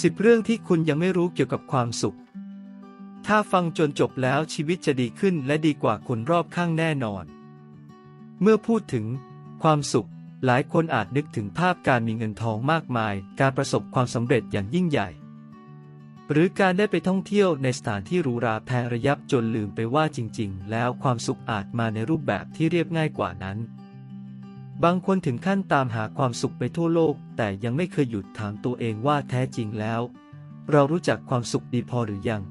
สิบเรื่องที่คุณยังไม่รู้เกี่ยวกับความสุข ถ้าฟังจนจบแล้วชีวิตจะดีขึ้นและดีกว่าคนรอบข้างแน่นอน เมื่อพูดถึง ความสุข หลายคนอาจนึกถึงภาพการมีเงินทองมากมาย การประสบความสำเร็จอย่างยิ่งใหญ่ หรือการได้ไปท่องเที่ยวในสถานที่หรูหราแพงระยับจนลืมไปว่าจริง ๆ แล้วความสุขอาจมาในรูปแบบที่เรียบง่ายกว่านั้น บางคนถึงขั้นตามหาความสุขไปทั่วโลก แต่ยังไม่เคยหยุดถามตัวเองว่าแท้จริงแล้ว เรารู้จักความสุขดีพอหรือยัง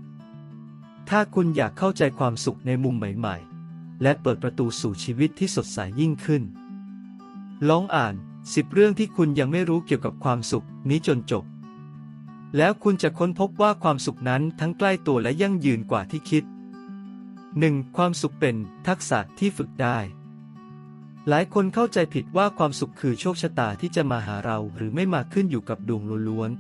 ถ้าคุณอยากเข้าใจความสุขในมุมใหม่ๆ และเปิดประตูสู่ชีวิตที่สดใสยิ่งขึ้น ลองอ่าน 10 เรื่องที่คุณยังไม่รู้เกี่ยวกับความสุขนี้จนจบ แล้วคุณจะค้นพบว่าความสุขนั้นทั้งใกล้ตัวและยั่งยืนกว่าที่คิด 1. ความสุขเป็นทักษะที่ฝึกได้ หลายคนเข้าใจผิดว่าความสุขคือโชคชะตาที่จะมาหาเราหรือไม่มาขึ้นอยู่กับดวงล้วน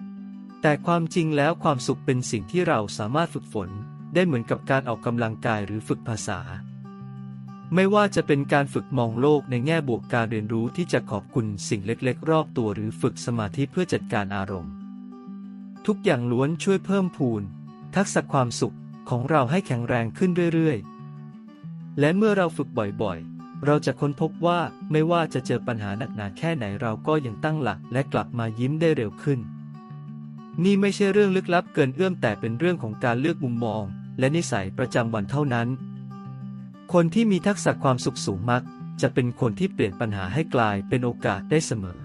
ๆ แต่ความจริงแล้วความสุขเป็นสิ่งที่เราสามารถฝึกฝน ได้เหมือนกับการออกกำลังกายหรือฝึกภาษา ไม่ว่าจะเป็นการฝึกมองโลกในแง่บวกการเรียนรู้ที่จะขอบคุณสิ่งเล็กๆ รอบตัวหรือฝึกสมาธิเพื่อจัดการอารมณ์ ทุกอย่างล้วนช่วยเพิ่มพูน ทักษะความสุขของเราให้แข็งแรงขึ้นเรื่อยๆ และเมื่อเราฝึกบ่อยๆ เราจะค้นพบว่าไม่ว่าจะเจอปัญหาหนักหนาแค่ไหนเราก็ยังตั้งหลักและกลับมายิ้มได้เร็วขึ้น นี่ไม่ใช่เรื่องลึกลับเกินเอื้อมแต่เป็นเรื่องของการเลือกมุมมอง และนิสัยประจำวันเท่านั้น คนที่มีทักษะความสุขสูงมัก จะเป็นคนที่เปลี่ยนปัญหาให้กลายเป็นโอกาสได้เสมอ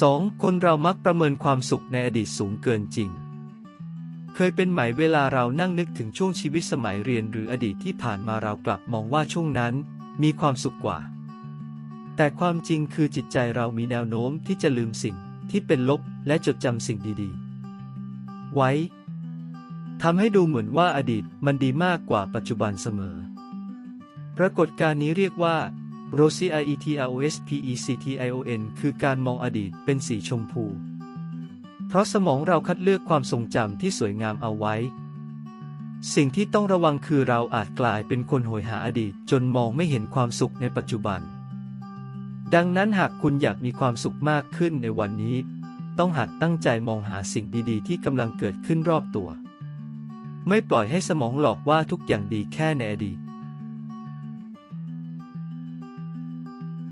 2. คนเรามักประเมินความสุขในอดีตสูงเกินจริง เคยเป็นไหมเวลาเรานั่งนึกถึงช่วงชีวิตสมัยเรียนหรืออดีตที่ผ่านมาเรากลับมองว่าช่วงนั้น มีความสุขกว่า แต่ความจริงคือจิตใจเรามีแนวโน้มที่จะลืมสิ่งที่เป็นลบและจดจำสิ่งดีๆ ไว้ทำให้ดูเหมือนว่าอดีตมันดีมากกว่าปัจจุบันเสมอ ปรากฏการณ์นี้เรียกว่า Rosicruospecition คือการมองอดีตเป็นสีชมพู เพราะสมองเราคัดเลือกความทรงจำที่สวยงามเอาไว้ สิ่งที่ต้องระวังคือเราอาจกลายเป็นคนโหยหาอดีต จนมองไม่เห็นความสุขในปัจจุบัน ดังนั้นหากคุณอยากมีความสุขมากขึ้นในวันนี้ ต้องหัดตั้งใจมองหาสิ่งดีๆ ที่กำลังเกิดขึ้นรอบตัว ไม่ปล่อยให้สมองหลอกว่าทุกอย่างดีแค่ในอดีต